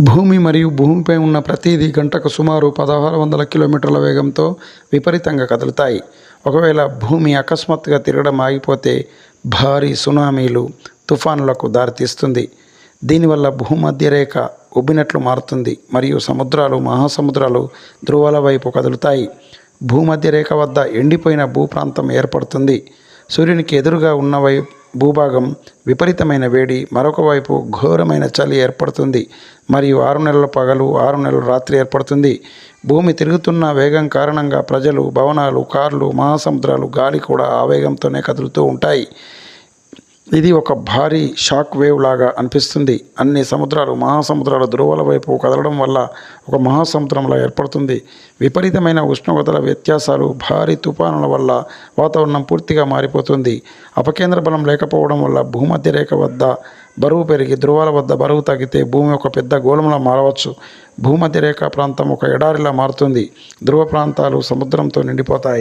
భూమి మరియు భూమిపై ఉన్న ప్రతిదీ గంటకు సుమారు పదహారు వందల కిలోమీటర్ల వేగంతో విపరీతంగా కదులుతాయి. ఒకవేళ భూమి అకస్మాత్తుగా తిరగడం ఆగిపోతే భారీ సునామీలు తుఫానులకు దారితీస్తుంది. దీనివల్ల భూమధ్య రేఖ ఉబ్బినట్లు మారుతుంది మరియు సముద్రాలు మహాసముద్రాలు ధ్రువాల వైపు కదులుతాయి. భూమధ్య రేఖ వద్ద ఎండిపోయిన భూప్రాంతం ఏర్పడుతుంది. సూర్యునికి ఎదురుగా ఉన్న వైపు భూభాగం విపరీతమైన వేడి మరొక వైపు ఘోరమైన చలి ఏర్పడుతుంది. మరియు ఆరు నెలల పగలు ఆరు నెలల రాత్రి ఏర్పడుతుంది. భూమి తిరుగుతున్న వేగం కారణంగా ప్రజలు భవనాలు కార్లు మహాసముద్రాలు గాలి కూడా ఆ వేగంతోనే కదులుతూ ఉంటాయి. ఇది ఒక భారీ షాక్ వేవ్ లాగా అనిపిస్తుంది. అన్ని సముద్రాలు మహాసముద్రాలు ధ్రువాల వైపు కదలడం వల్ల ఒక మహాసముద్రంలా ఏర్పడుతుంది. విపరీతమైన ఉష్ణోగ్రతల వ్యత్యాసాలు భారీ తుఫానుల వల్ల వాతావరణం పూర్తిగా మారిపోతుంది. అపకేంద్ర బలం లేకపోవడం వల్ల భూమధ్య రేఖ వద్ద బరువు పెరిగి ధ్రువాల వద్ద బరువు తగ్గితే భూమి ఒక పెద్ద గోళంలా మారవచ్చు. భూమధ్య రేఖ ప్రాంతం ఒక ఎడారిలా మారుతుంది. ధ్రువ ప్రాంతాలు సముద్రంతో నిండిపోతాయి.